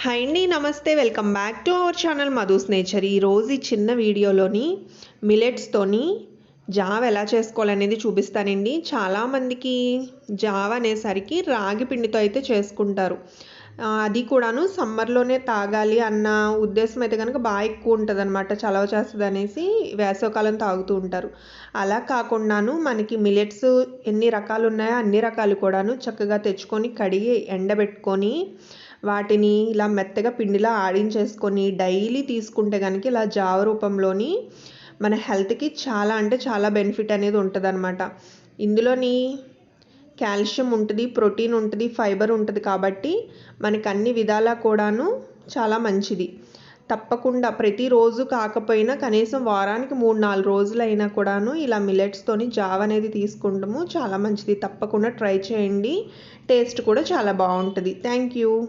Hi అండి నమస్తే. Welcome back to our channel Madhu's nature ఈరోజు ఈ చిన్న వీడియోలోని మిలెట్స్తోని జావ ఎలా చేసుకోవాలనేది చూపిస్తానండి. చాలామందికి జావ అనేసరికి రాగి పిండితో అయితే చేసుకుంటారు. అది కూడాను సమ్మర్లోనే తాగాలి అన్న ఉద్దేశం అయితే కనుక బాగా ఎక్కువ ఉంటుంది అనమాట చలవ చేస్తుంది అనేసి వేసవకాలం తాగుతూ ఉంటారు. అలా కాకుండాను మనకి మిలెట్స్ ఎన్ని రకాలు ఉన్నాయో అన్ని రకాలు కూడాను చక్కగా తెచ్చుకొని కడిగి ఎండబెట్టుకొని వాటిని ఇలా మెత్తగా పిండిలా ఆడించేసుకొని డైలీ తీసుకుంటే కనుక ఇలా జావ రూపంలోని మన హెల్త్కి చాలా అంటే చాలా బెనిఫిట్ అనేది ఉంటుంది అనమాట ఇందులోని కాల్షియం ఉంటుంది ప్రోటీన్ ఉంటుంది ఫైబర్ ఉంటుంది కాబట్టి మనకు అన్ని విధాలా కూడాను చాలా మంచిది. తప్పకుండా ప్రతిరోజు కాకపోయినా కనీసం వారానికి మూడు నాలుగు రోజులైనా కూడాను ఇలా మిలెట్స్తోని జావ అనేది తీసుకుంటాము చాలా మంచిది. తప్పకుండా ట్రై చేయండి. టేస్ట్ కూడా చాలా బాగుంటుంది. Thank you.